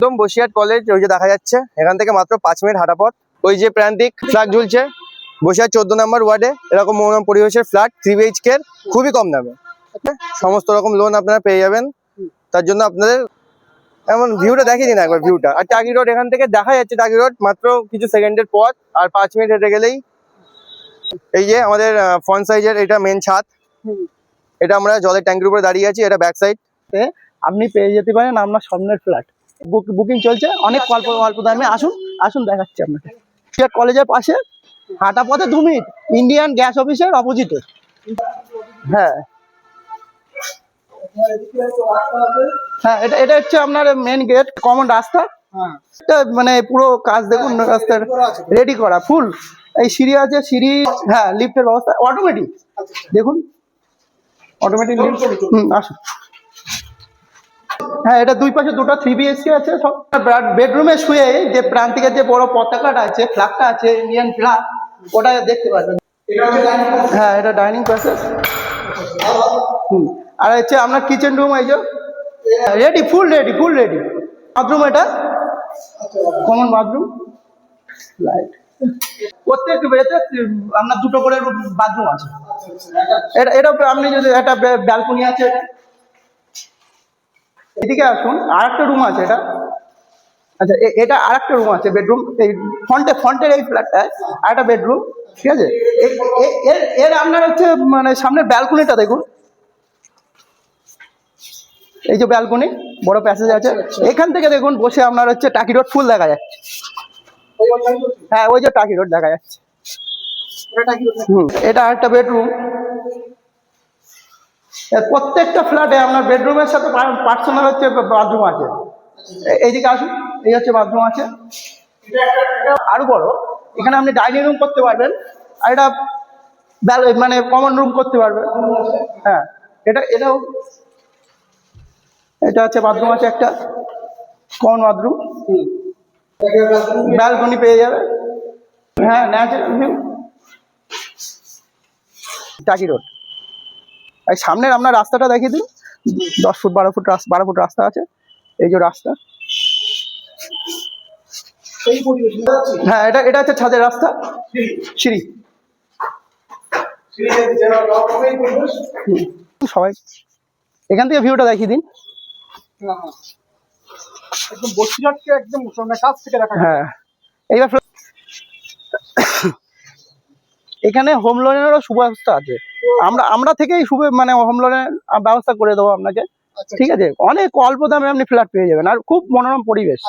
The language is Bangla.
একদম বসিরহাট কলেজ ওই যে দেখা যাচ্ছে। এখান থেকে মাত্র পাঁচ মিনিট হাঁটা পথ। ওই যে প্রান্তিক ফ্ল্যাগ ঝুলছে। বসিরহাট চোদ্দ নম্বর ওয়ার্ডে, এরকম মনোরম পরিবেশের ফ্ল্যাট থ্রি বিএইচকে খুবই কম দামে। সমস্ত রকম লোন আপনারা পেয়ে যাবেন। তার জন্য আপনাদের এমন ভিউটা দেখিয়ে দিন একবার ভিউটা আর টাকি রোড এখান থেকে দেখা যাচ্ছে টাকি রোড মাত্র কিছু সেকেন্ডের পথ, আর পাঁচ মিনিট হেঁটে গেলেই এই যে আমাদের ফ্রন্ট সাইজের এটা মেন ছাদ। এটা আমরা জলের ট্যাঙ্কির উপরে দাঁড়িয়ে আছি, এটা ব্যাক সাইড আপনি পেয়ে যেতে পারেন আপনার স্বপ্নের ফ্ল্যাট বুকিং চলছে। অনেক অল্প অল্প দামে। আসুন আসুন দেখাচ্ছি আপনাকে। কলেজের পাশে হাঁটা পথে দু মিনিট। ইন্ডিয়ান গ্যাস অফিসের অপোজিটে হ্যাঁ। হ্যাঁ এটা এটা হচ্ছে আপনার মেন গেট কমন রাস্তা। মানে পুরো কাজ দেখুন রাস্তার রেডি করা ফুল এই সিঁড়ি আছে সিঁড়ি হ্যাঁ লিফটের ব্যবস্থা অটোমেটিক দেখুন। অটোমেটিক লিফট হুম আসুন। হ্যাঁ এটা দুই পাশে দুটো থ্রি বিএসকে আছে সব। বেডরুমে শুয়ে যে প্রান্তিকের যে বড় পতাকাটা আছে ফ্ল্যাগটা আছে ইন্ডিয়ান ফ্ল্যাগ ওটা দেখতে পারবেন। হ্যাঁ এটা ডাইনিং প্যাসেজ হুম। আর হচ্ছে আপনার কিচেন রুম এই যে। Ready full ready full ready bathroom এটা? কমন বাথরুম লাইট প্রত্যেক বেতে আপনার দুটো করে বাথরুম আছে। এটা এটা আপনি যদি একটা ব্যালকনি আছে এটা এদিকে আসুন আর একটা রুম আছে এটা। আচ্ছা এটা আর একটা রুম আছে বেডরুম এই ফ্রন্টে ফ্রন্টের এই ফ্ল্যাটটায় আর একটা বেডরুম ঠিক আছে? এর এর আপনার হচ্ছে মানে সামনের ব্যালকনিটা দেখুন। এই যে ব্যালকনি বড় প্যাসেজ আছে। এখান থেকে দেখুন বসে আপনার হচ্ছে টাকি রোড ফুল দেখা যাচ্ছে। হ্যাঁ ওই যে টাকি রোড দেখা যাচ্ছে। হুম এটা একটা বেডরুম প্রত্যেকটা ফ্ল্যাটে আপনার বেডরুমের সাথে পার্সোনাল হচ্ছে বাথরুম আছে। এইদিকে আসুন, এই হচ্ছে বাথরুম আছে। আরও বড়, এখানে আপনি ডাইনিং রুম করতে পারবেন, আর এটা মানে কমন রুম করতে পারবেন। হ্যাঁ এটা, এটাও, এটা আছে বাথরুম আছে একটা কমন বাথরুম ব্যালকনি পেয়ে যাবে। হ্যাঁ ন্যাচারাল ভিউ টাকি রোড এই সামনের আপনার রাস্তাটা দেখিয়ে দিন। দশ ফুট বারো ফুট বারো ফুট রাস্তা আছে। এই যে রাস্তা। হ্যাঁ এটা এটা হচ্ছে ছাদের রাস্তা। সিঁড়ি। সবাই এখান থেকে ভিউটা দেখিয়ে দিন। একদম বসিরহাটকে একদম কাছ থেকে দেখা। হ্যাঁ। এইবার এখানে হোম লোনেরও সুব্যবস্থা আছে। আমরা আমরা থেকেই শুভ মানে হোম লোনের ব্যবস্থা করে দেবো আপনাকে। আচ্ছা ঠিক আছে? অনেক অল্প দামে আপনি ফ্ল্যাট পেয়ে যাবেন। আর খুব মনোরম পরিবেশ।